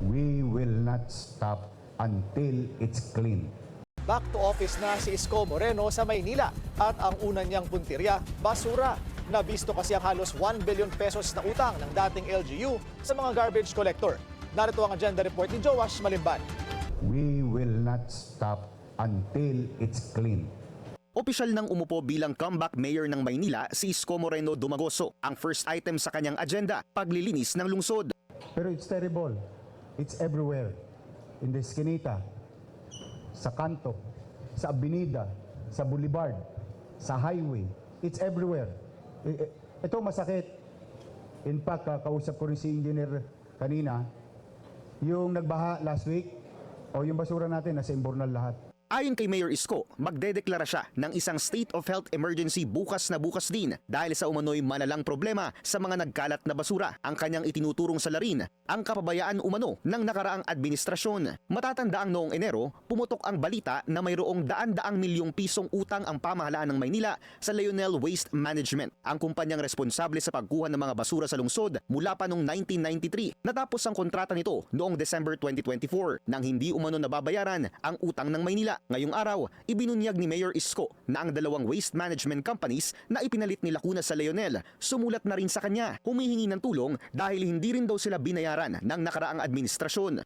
We will not stop until it's clean. Back to office na si Isko Moreno sa Maynila at ang una niyang puntirya, basura. Nabisto kasi ang halos 1 billion pesos na utang ng dating LGU sa mga garbage collector. Narito ang agenda report ni Joash Malimban. We will not stop until it's clean. Opisyal nang umupo bilang comeback mayor ng Maynila si Isko Moreno Dumagoso. Ang first item sa kanyang agenda, paglilinis ng lungsod. Pero it's terrible. It's everywhere. In the eskinita, sa kanto, sa avenida, sa boulevard, sa highway. It's everywhere. Ito masakit. In fact, kausap ko rin si engineer kanina, yung nagbaha last week, o yung basura natin, nasa imbornal lahat. Ayon kay Mayor Isko, magdedeklara siya ng isang state of health emergency bukas na bukas din dahil sa umano'y malalang problema sa mga nagkalat na basura. Ang kanyang itinuturong salarin, ang kapabayaan umano ng nakaraang administrasyon. Matatandaang noong Enero, pumutok ang balita na mayroong daan-daang milyong pisong utang ang pamahalaan ng Maynila sa Lionel Waste Management, ang kumpanyang responsable sa pagkuha ng mga basura sa lungsod mula pa noong 1993. Natapos ang kontrata nito noong December 2024 nang hindi umano nababayaran ang utang ng Maynila. Ngayong araw, ibinunyag ni Mayor Isko na ang dalawang waste management companies na ipinalit ni Lacuna sa Leonel sumulat na rin sa kanya humihingi ng tulong dahil hindi rin daw sila binayaran ng nakaraang administrasyon.